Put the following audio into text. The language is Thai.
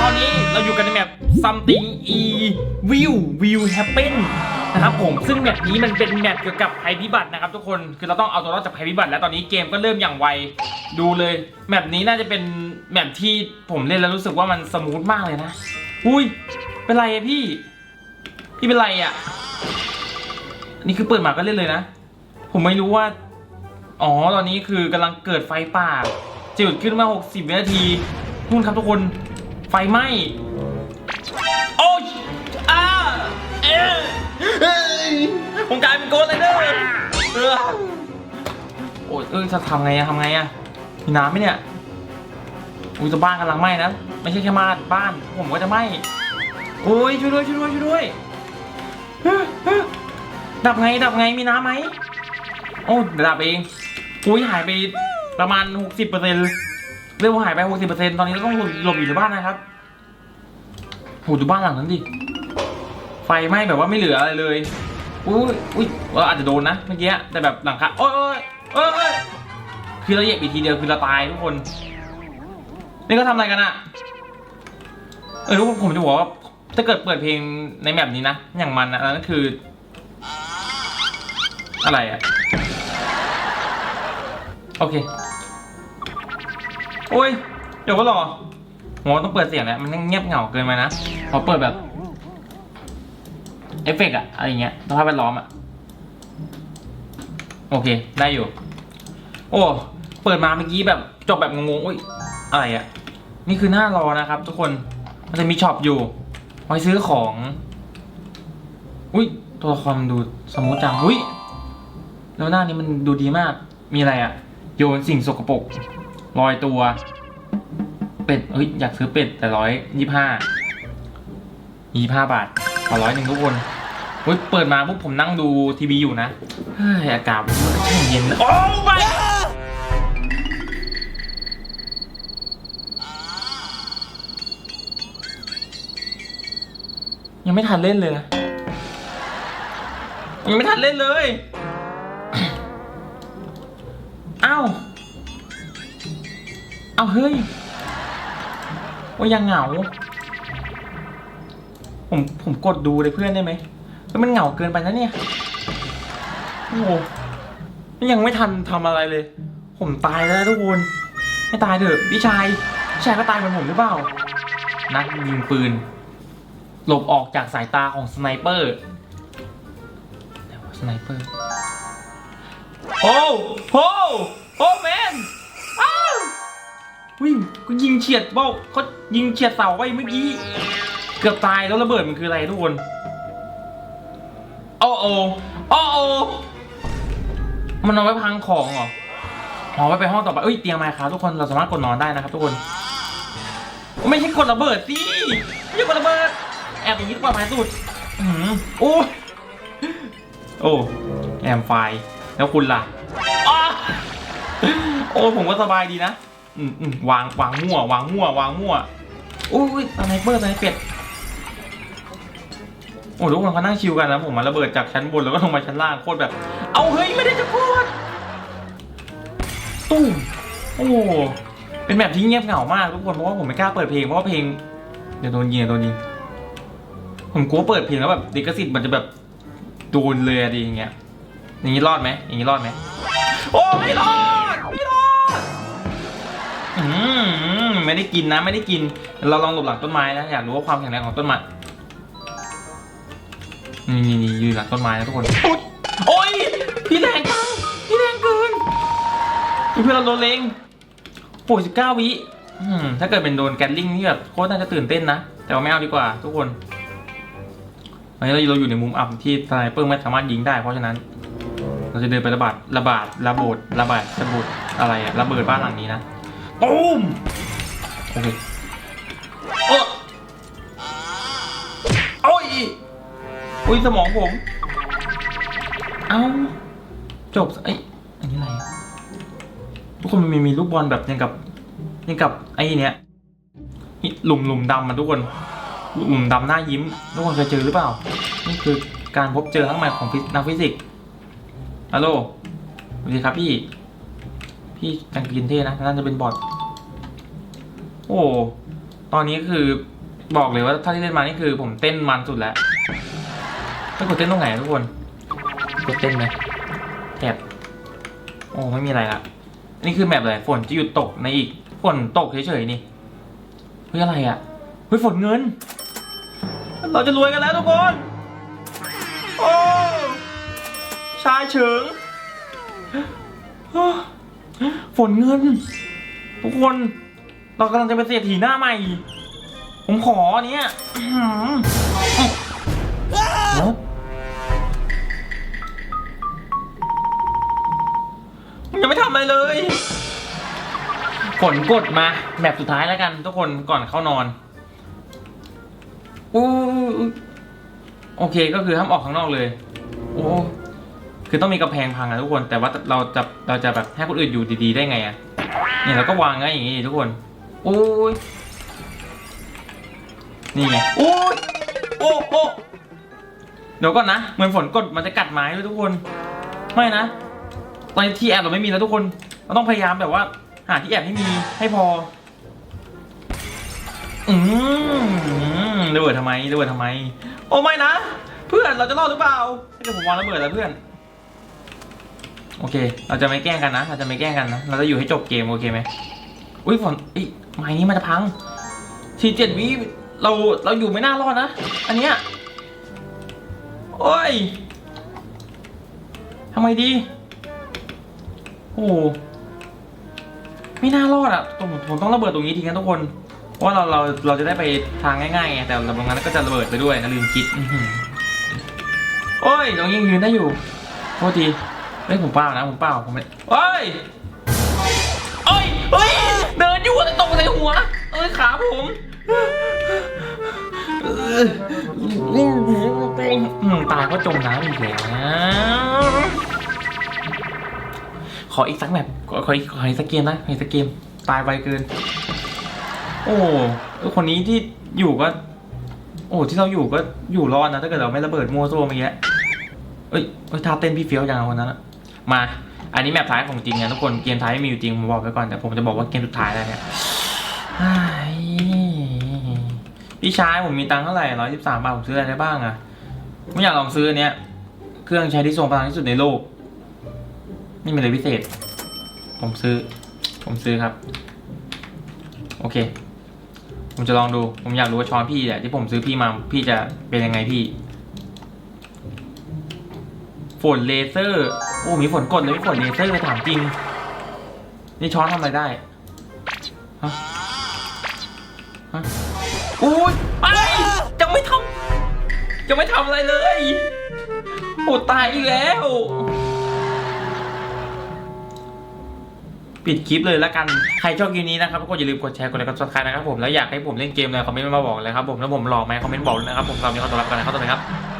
ตอนนี้เราอยู่กันในแมป something e will will happen นะครับผมซึ่งแมปนี้มันเป็นแมปเกี่ยวกับภัยพิบัตินะครับทุกคนคือเราต้องเอาตัวรอดจากภัยพิบัติ แล้วตอนนี้เกมก็เริ่มอย่างไวดูเลยแมปนี้น่าจะเป็นแมปที่ผมเล่นแล้วรู้สึกว่ามันสมูทมากเลยนะอุ้ยเป็นไรอะพี่พี่เป็นไรอะนี่คือเปิดมาก็เล่นเลยนะ ผมไม่รู้ว่า อ๋อตอนนี้คือกำลังเกิดไฟป่าจุดขึ้นมา 60 วินาทีนู่นครับทุกคน ไฟไหม้โอ้ยอ้าเอ๊ะเอ้ยผมกลายเป็นโกดเลยเด้อเออโอ้ยเออจะทำไงอะทำไงอะมีน้ำไหมเนี่ยอุ้ยแต่บ้านกำลังไหม้นะไม่ใช่แค่บ้าบ้าน ผมก็จะไหม้โอ้ยช่วยด้วยช่วยด้วยช่วยด้วยฮ้ยเฮ้ยดับไงดับไงมีน้ำไหมโอ้ดับเองอุ้ยหายไปประมาณ 60%เรื่องหายไป 60%ตอนนี้เราต้องหลบอยู่ในบ้านนะครับ หดูบ้านหลังนั้นดิ ไฟไหม้แบบว่าไม่เหลืออะไรเลยอุ้ยอุ้ยเราอาจจะโดนนะเมื่อกี้แต่แบบหลังคาโอ้ยโอ้ยโอ้ยคือเราเหยียบอีกทีเดียวคือเราตายทุกคน นี่ก็ทำอะไรกันอะเออทุกคนผมจะบอกว่าถ้าเกิดเปิดเพลงในแมปนี้นะ อย่างมันนะนนั่นคือ อะไรอะโอเค โอ้ย เดี๋ยวก็รอโหต้องเปิดเสียงแล้วมันเงียบเหงาเกินไปนะ พอเปิดแบบ เอฟเฟกต์อะอะไรเงี้ยสภาพแวดล้อมอะโอเค ได้อยู่ โอ้ เปิดมาเมื่อกี้แบบจบแบบงงๆอุ้ย อะไรอะนี่คือหน้ารอนะครับ ทุกคน มันจะมีช็อปอยู่ ไว้ซื้อของ อุ้ย ตัวละครมันดูสมูทจัง อุ้ย แล้วหน้านี้มันดูดีมาก มีอะไรอะโยนสิ่งสกปรกลอยตัว เป็ดเฮ้ย อยากซื้อเป็ดแต่ร้อยยี่ห้า ยี่ห้าบาทขอาร้อยหนึ่งทุกคนเฮ้ยเปิดมาปุ๊บผมนั่งดูทีวีอยู่นะเฮ้ยอากาศช่างเย็นโอ้ไม่ยังไม่ทันเล่นเลยนะยังไม่ทันเล่นเลยเอ้าเอาเฮ้ยว่ายังเหงา ผมผมกดดูเลยเพื่อนได้ไหมแล้วมันเหงาเกินไปนะเนี่ยโอ้โหนี่ยังไม่ทันทำอะไรเลย ผมตายแล้วนะทุกคนไม่ตายเถอะพี่ชายพี่ชายก็ตายเหมือนผมหรือเปล่านักยิงปืน หลบออกจากสายตาของสไนเปอร์ไหนวะสไนเปอร์โอ้โหโอ้แมนอ้าววิ่งก็ยิงเฉียดเบ้าเขายิงเฉียดเสาไปเมื่อกี้ เกือบตายแล้วระเบิดมันคืออะไรทุกคนโอ้โอโอ้โอมันเอาไว้พังของเหรออ๋อไว้ไปห้องต่อไปเอ้ยเตียงไม้ครับทุกคนเราสามารถกดนอนได้นะครับทุกคน ไม่ใช่กดระเบิดสิไม่ใช่กดระเบิด แอบอย่างนี้กว่าไม้สุดอื้หือโอ้โอ้แอมไฟแล้วคุณล่ะโอ้ผมก็สบายดีนะ อืมอืมวางวางมั่ว วางมั่ว วางมั่วอุ้ยสไนเปอร์สไนเป็ด โอ้ทุกคนเขานั่งชิวกันนะผมมาระเบิดจากชั้นบนแล้วก็ลงมาชั้นล่างโคตรแบบ เอาเฮ้ยไม่ได้จะพูดตุ้มโอ้เป็นแบบที่เงียบเหงามากทุกคนเพราะว่าผมไม่กล้าเปิดเพลงเพราะว่าเพลงเดี๋ยวโดนยิงโดนยิงผมกลัวเปิดเพลงแล้วแบบดิกสิทธิ์มันจะแบบโดนเลยอะดีอย่างเงี้ยอย่างนี้รอดไหมอย่างนี้รอดไหมโอ้ไม่รอดไม่รอดอืมไม่ได้กินนะไม่ได้กิน เราลองหลบหลังต้นไม้นะอยากรู้ว่าความแข็งแรงของต้นไม้ นี่นี่นี่ยืนหลังต้นไม้นะทุกคนอุ๊ยโอ้ยพี่แรงจังพี่แรงเกินเพื่อนเราโดนเลงโอ้ยสิบเก้าวิอืมถ้าเกิดเป็นโดนแกนลิงนี่แบบโคตรน่าจะตื่นเต้นนะ แต่ว่าไม่เอาดีกว่า ทุกคนตอนนี้เราอยู่ในมุมอับที่สไนเปอร์ไม่สามารถยิงได้ เพราะฉะนั้น เราจะเดินไประบาดระบาดระโบดระบาดระบุดอะไรอะระเบิดบ้านหลังนี้นะตูมโอเค อุ้ยสมองผม เอ้า จบไอ้ยอันนี้อะไรทุกคนมันมีมีลูกบอลแบบยังกับยังกับไอ้เนี้ยหลุมหลุมดำมันทุกคนหลุมดำหน้ายิ้มทุกคนเคยเจอหรือเปล่า นี่คือการพบเจอครั้งใหม่ของนักฟิสิกส์ฮัลโหลสวัสดีครับพี่ พี่แต่งกินเท่นะน่าจะเป็นบอทโอ้ ตอนนี้คือบอกเลยว่าถ้าที่เล่นมานี่คือผมเต้นมันสุดแล้ว ต้องกดเต้นตรงไหนทุกคน กดเต้นไหมแถบโอ้ไม่มีอะไรละนี่คือแมปอะไรฝนจะหยุดตกในอีกฝนตกเฉยๆนี่เฮ้ยอะไรอะเฮ้ยฝนเงิน เราจะรวยกันแล้วทุกคนโอ้ชายเฉิงฝนเงิน ทุกคนเรากำลังจะเป็นเศรษฐีหน้าใหม่ ผมขอนเนี้ย ยังไม่ทำอะไรเลยฝนกดมาแบบสุดท้ายแล้วกัน ทุกคนก่อนเข้านอนอู้โอเคก็คือห้ามออกข้างนอกเลย โอ้คือต้องมีกำแพงพังอะทุกคน แต่ว่าเราจะเราจะแบบให้คนอื่นอยู่ดีๆ ได้ไงอะเนี่ยเราก็วางไว้อย่างงี้ทุกคนโอ้ยนี่ไงโอ้ยโอ้โอ้เดี๋ยวก่อนนะ เหมือนฝนกดมันจะกัดไม้ด้วยทุกคน ไม่นะ ตอนนี้ที่แอบเราไม่มีแล้วทุกคน เราต้องพยายามแบบว่า หาที่แอบให้มีให้พอ อืมระเบิดทำไมระเบิดทำไม โอ้ไม่นะ เพื่อนเราจะรอดหรือเปล่าเดี๋ยวผมวางระเบิดแล้วเพื่อน โอเค เราจะไม่แกล้งกันนะ เราจะไม่แกล้งกันนะ เราจะอยู่ให้จบเกมโอเคไหมอุ้ยฝนอีไม้นี้มันจะพังทีเจ็ดวิเราเราอยู่ไม่น่ารอดนะ อันเนี้ย โอ้ยทำไมดี อ้ไม่น่ารอดอะผมผมต้องระเบิดตรงนี้ทีนะทุกคนว่าเราเราเราจะได้ไปทางง่ายๆไงแต่ตรงนั้นก็จะระเบิดไปด้วยนะลืมคิดโอ้ยตรงยังยืนได้อยู่โทษทีเฮ้ยผมเปล่านะผมเปล่าผมไม่โอ้ยโอ้ยเฮ้ยเดินอยู่แต่ตกใส่หัวเอ้ยขาผมอืมตายก็จมน้ำอีกแล้ว ขออีกสักแมปขอขออีกขออีกสักเกมนะขออีกสักเกม ตายไวเกิน โอ้คนนี้ที่อยู่ก็ โอ้ที่เราอยู่ก็อยู่รอดนะ ถ้าเกิดเราไม่ระเบิดมัวซั่วเมื่อกี้เอ้ยเอ้ยท่าเต้นพี่เฟี้ยวจังอะคนนั้นอะมา อันนี้แมปท้ายของจริงนะทุกคน เกมท้ายไม่มีอยู่จริงผมบอกไว้ก่อน แต่ผมจะบอกว่าเกมสุดท้ายแล้วเนี่ยพี่ชายผมมีตังค์เท่าไหร่ร้อยสิบสามบาทผมซื้ออะไรได้บ้างอะไม่อยากลองซื้ออันเนี้ย เครื่องใช้ที่ทรงพลังที่สุดในโลก ไม่มีอะไรพิเศษ ผมซื้อ ผมซื้อครับ โอเค ผมจะลองดู ผมอยากรู้ว่าช้อนพี่เนี่ยที่ผมซื้อพี่มา พี่จะเป็นยังไงพี่ ฝนเลเซอร์ โอ้ มีฝนกดเลยมีฝนเลเซอร์ไปถามจริง นี่ช้อนทำอะไรได้ ฮะ ฮะอุ้ยไปจะไม่ทำจะไม่ทำอะไรเลย โอ้ตายอีกแล้ว ปิดคลิปเลยแล้วกัน ใครชอบคลิปนี้นะครับก็อย่าลืมกดแชร์กดไลค์กดซับสไครต์นะครับผมแล้วอยากให้ผมเล่นเกมอะไรคอมเมนต์มาบอกเลยครับผมแล้วผมรอไหมคอมเมนต์บอกนะครับผมตอนนี้ขอตัวรับกันนะครับสวัสดีครับ